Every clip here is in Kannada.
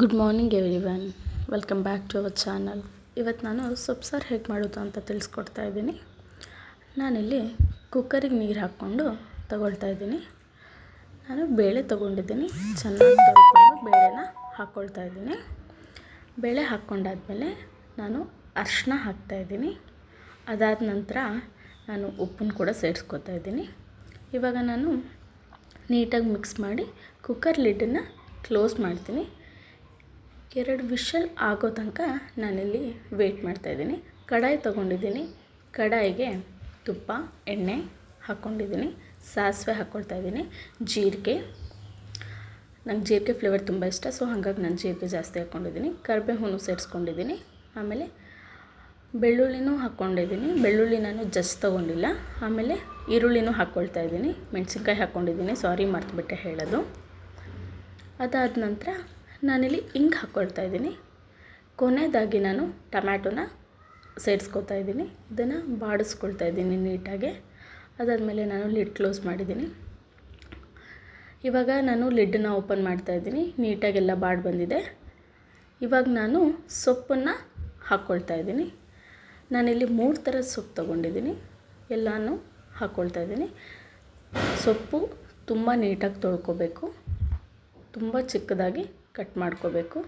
Good morning everyone welcome back to our channel ಇವತ್ತು ನಾನು ಸೊಪ್ಪು ಸಾರು ಹೇಗೆ ಮಾಡೋದು ಅಂತ ತಿಳಿಸ್ಕೊಡ್ತಾ ಇದ್ದೀನಿ. ನಾನಿಲ್ಲಿ ಕುಕ್ಕರಿಗೆ ನೀರು ಹಾಕ್ಕೊಂಡು ತಗೊಳ್ತಾ ಇದ್ದೀನಿ. ನಾನು ಬೇಳೆ ತೊಗೊಂಡಿದ್ದೀನಿ. ಚೆನ್ನಾಗಿ ತೊಗೊಂಡು ಬೇಳೆನ ಹಾಕ್ಕೊಳ್ತಾ ಇದ್ದೀನಿ. ಬೇಳೆ ಹಾಕ್ಕೊಂಡಾದಮೇಲೆ ನಾನು ಅರಿಶಿನ ಹಾಕ್ತಾಯಿದ್ದೀನಿ ಅದಾದ ನಂತರ ನಾನು ಉಪ್ಪನ್ನು ಕೂಡ ಸೇರಿಸ್ಕೊತಾ ಇದ್ದೀನಿ. ಇವಾಗ ನಾನು ನೀಟಾಗಿ ಮಿಕ್ಸ್ ಮಾಡಿ ಕುಕ್ಕರ್ ಲಿಡ್ಡನ್ನು ಕ್ಲೋಸ್ ಮಾಡ್ತೀನಿ. ಎರಡು ವಿಷಲ್ ಆಗೋ ತನಕ ನಾನಿಲ್ಲಿ ವೆಯ್ಟ್ ಮಾಡ್ತಾಯಿದ್ದೀನಿ ಕಡಾಯಿ ತೊಗೊಂಡಿದ್ದೀನಿ. ಕಡಾಯಿಗೆ ತುಪ್ಪ, ಎಣ್ಣೆ ಹಾಕ್ಕೊಂಡಿದ್ದೀನಿ. ಸಾಸಿವೆ ಹಾಕ್ಕೊಳ್ತಾ ಇದ್ದೀನಿ. ಜೀರಿಗೆ. ನಂಗೆ ಜೀರಿಗೆ ಫ್ಲೇವರ್ ತುಂಬ ಇಷ್ಟ ಸೊ ಹಾಗಾಗಿ ನಾನು ಜೀರಿಗೆ ಜಾಸ್ತಿ ಹಾಕ್ಕೊಂಡಿದ್ದೀನಿ. ಕರಿಬೇವು ಸೇರಿಸ್ಕೊಂಡಿದ್ದೀನಿ. ಆಮೇಲೆ ಬೆಳ್ಳುಳ್ಳಿನೂ ಹಾಕ್ಕೊಂಡಿದ್ದೀನಿ. ಬೆಳ್ಳುಳ್ಳಿ ನಾನು ಜಸ್ಟ್ ತೊಗೊಂಡಿಲ್ಲ. ಆಮೇಲೆ ಈರುಳ್ಳಿನೂ ಹಾಕ್ಕೊಳ್ತಾ ಇದ್ದೀನಿ. ಮೆಣಸಿನ್ಕಾಯಿ ಹಾಕ್ಕೊಂಡಿದ್ದೀನಿ. ಸಾರಿ ಮರ್ತುಬಿಟ್ಟೆ ಹೇಳೋದು. ಅದಾದ ನಂತರ ನಾನಿಲ್ಲಿ ಇಂಕ್ ಹಾಕ್ಕೊಳ್ತಾ ಇದ್ದೀನಿ. ಕೊನೆಯದಾಗಿ ನಾನು ಟಮ್ಯಾಟೊನ ಸೇರಿಸ್ಕೊತಾ ಇದ್ದೀನಿ. ಇದನ್ನು ಬಾಡಿಸ್ಕೊಳ್ತಾ ಇದ್ದೀನಿ ನೀಟಾಗಿ. ಅದಾದಮೇಲೆ ನಾನು ಲಿಡ್ ಕ್ಲೋಸ್ ಮಾಡಿದ್ದೀನಿ. ಇವಾಗ ನಾನು ಲಿಡ್ಡನ್ನ ಓಪನ್ ಮಾಡ್ತಾ ಇದ್ದೀನಿ. ನೀಟಾಗೆಲ್ಲ ಬಾಡಿ ಬಂದಿದೆ. ಇವಾಗ ನಾನು ಸೊಪ್ಪನ್ನು ಹಾಕ್ಕೊಳ್ತಾ ಇದ್ದೀನಿ. ನಾನಿಲ್ಲಿ ಮೂರು ಥರ ಸೊಪ್ಪು ತೊಗೊಂಡಿದ್ದೀನಿ. ಎಲ್ಲನೂ ಹಾಕ್ಕೊಳ್ತಾ ಇದ್ದೀನಿ. ಸೊಪ್ಪು ತುಂಬ ನೀಟಾಗಿ ತೊಳ್ಕೊಬೇಕು. ತುಂಬ ಚಿಕ್ಕದಾಗಿ ಕಟ್ ಮಾಡ್ಕೋಬೇಕು.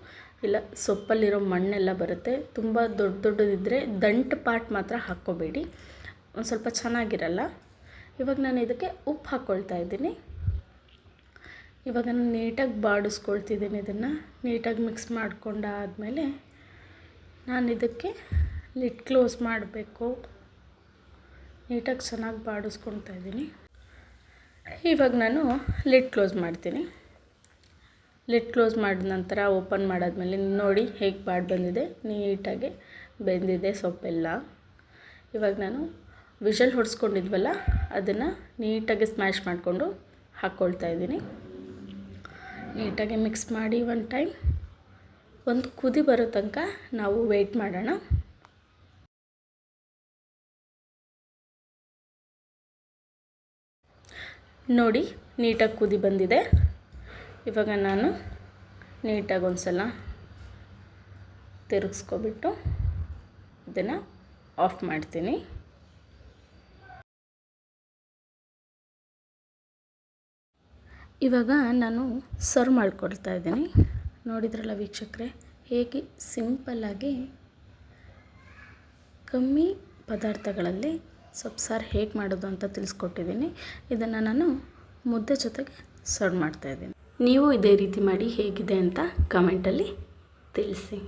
ಇಲ್ಲ, ಸೊಪ್ಪಲ್ಲಿರೋ ಮಣ್ಣೆಲ್ಲ ಬರುತ್ತೆ. ತುಂಬ ದೊಡ್ಡ ದೊಡ್ಡದಿದ್ದರೆ ದಂಟು ಪಾರ್ಟ್ ಮಾತ್ರ ಹಾಕ್ಕೋಬೇಡಿ. ಒಂದು ಸ್ವಲ್ಪ ಚೆನ್ನಾಗಿರಲ್ಲ. ಇವಾಗ ನಾನು ಇದಕ್ಕೆ ಉಪ್ಪು ಹಾಕ್ಕೊಳ್ತಾ ಇದ್ದೀನಿ. ಇವಾಗ ನಾನು ನೀಟಾಗಿ ಬಾಡಿಸ್ಕೊಳ್ತಿದ್ದೀನಿ ಇದನ್ನು. ನೀಟಾಗಿ ಮಿಕ್ಸ್ ಮಾಡ್ಕೊಂಡಾದಮೇಲೆ ನಾನು ಇದಕ್ಕೆ ಲಿಟ್ ಕ್ಲೋಸ್ ಮಾಡಬೇಕು. ನೀಟಾಗಿ ಚೆನ್ನಾಗಿ ಬಾಡಿಸ್ಕೊಳ್ತಾ ಇದ್ದೀನಿ. ಇವಾಗ ನಾನು ಲಿಟ್ ಕ್ಲೋಸ್ ಮಾಡ್ತೀನಿ. ಲಿಡ್ ಕ್ಲೋಸ್ ಮಾಡಿದ ನಂತರ ಓಪನ್ ಮಾಡಾದಮೇಲೆ ನೋಡಿ ಹೇಗೆ ಬಾಡಿ ಬಂದಿದೆ. ನೀಟಾಗಿ ಬೆಂದಿದೆ ಸೊಪ್ಪೆಲ್ಲ. ಇವಾಗ ನಾನು ವಿಷಲ್ ಹೊಡೆಸ್ಕೊಂಡಿದ್ವಲ್ಲ, ಅದನ್ನು ನೀಟಾಗಿ ಸ್ಮ್ಯಾಶ್ ಮಾಡಿಕೊಂಡು ಹಾಕ್ಕೊಳ್ತಾ ಇದ್ದೀನಿ. ನೀಟಾಗಿ ಮಿಕ್ಸ್ ಮಾಡಿ ಒನ್ ಟೈಮ್. ಒಂದು ಕುದಿ ಬರೋ ತನಕ ನಾವು ವೆಯ್ಟ್ ಮಾಡೋಣ. ನೋಡಿ ನೀಟಾಗಿ ಕುದಿ ಬಂದಿದೆ. ಇವಾಗ ನಾನು ನೀಟಾಗಿ ಒಂದು ಸಲ ತಿರುಗಿಸ್ಕೊಬಿಟ್ಟು ಇದನ್ನು ಆಫ್ ಮಾಡ್ತೀನಿ. ಇವಾಗ ನಾನು ಸರ್ವ್ ಮಾಡಿಕೊಡ್ತಾ ಇದ್ದೀನಿ. ನೋಡಿದ್ರಲ್ಲ ವೀಕ್ಷಕರೇ, ಹೇಗೆ ಸಿಂಪಲ್ಲಾಗಿ ಕಮ್ಮಿ ಪದಾರ್ಥಗಳಲ್ಲಿ ಸೊಪ್ಪು, ಸಾರು ಹೇಗೆ ಮಾಡೋದು ಅಂತ ತಿಳಿಸ್ಕೊಟ್ಟಿದ್ದೀನಿ. ಇದನ್ನು ನಾನು ಮುದ್ದೆ ಜೊತೆಗೆ ಸರ್ವ್ ಮಾಡ್ತಾಯಿದ್ದೀನಿ ನೀವು ಇದೇ ರೀತಿ ಮಾಡಿ ಹೇಗಿದೆ ಅಂತ ಕಮೆಂಟಲ್ಲಿ ತಿಳಿಸಿ.